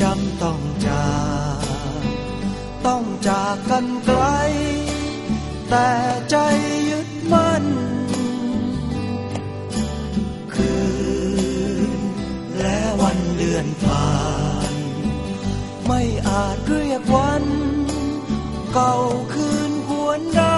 จำต้องจากต้องจากกันไกล แต่ใจยึดมั่น คืนและวันเดือนผ่าน ไม่อาจเรียกวัน เก่าคืนหวนได้